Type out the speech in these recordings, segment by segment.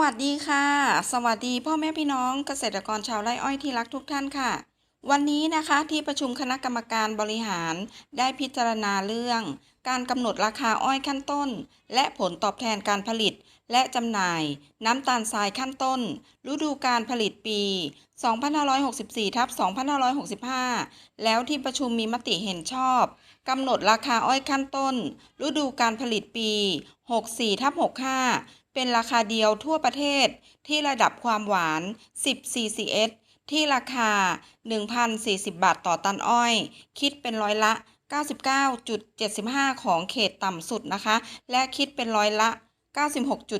วัสดีค่ะ สวัสดีพ่อแม่พี่น้องเกษตรกรชาวไร่อ้อยที่รักทุกท่านค่ะ วันนี้นะคะที่ประชุมคณะกรรมการบริหารได้พิจารณาเรื่อง การกำหนดราคาอ้อยขั้นต้น และผลตอบแทนการผลิต และจำหน่าย น้ำตาลทรายขั้นต้น ฤดูการผลิตปี 2564ทับ2565 แล้วที่ประชุมมีมติเห็นชอบกำหนดราคาอ้อยขั้นต้น ฤดูการผลิตปี 64ทับ65 เป็นราคาเดียวทั่วประเทศที่ระดับความหวาน 10 CCS ที่ราคา 1,040 บาทต่อตันอ้อย คิดเป็นร้อยละ 99.75 ของเขตต่ำสุดนะคะ และคิดเป็นร้อยละ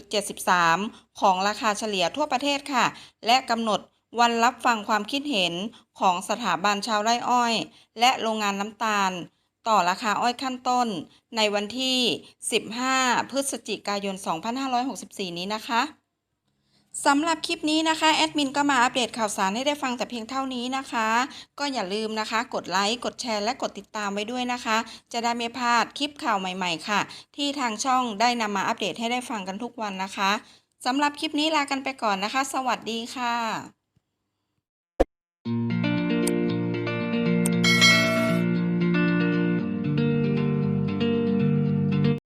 96.73 ของราคาเฉลี่ยทั่วประเทศค่ะ และกำหนดวันรับฟังความคิดเห็นของสถาบันชาวไร่อ้อย และโรงงานน้ำตาล ต่อราคาอ้อยขั้นต้น ในวันที่ 15 พฤศจิกายน 2564 นี้นะคะสำหรับคลิปนี้นะคะแอดมินก็มาอัปเดตข่าวสารให้ได้ฟังแต่เพียงเท่านี้นะคะ ก็อย่าลืมนะคะ กดไลค์ กดแชร์ และกดติดตามไว้ด้วยนะคะ จะได้ไม่พลาดคลิปข่าวใหม่ๆ ค่ะ ที่ทางช่องได้นำมาอัปเดตให้ได้ฟังกันทุกวันนะคะสำหรับคลิปนี้ลากันไปก่อนนะคะ สวัสดีค่ะ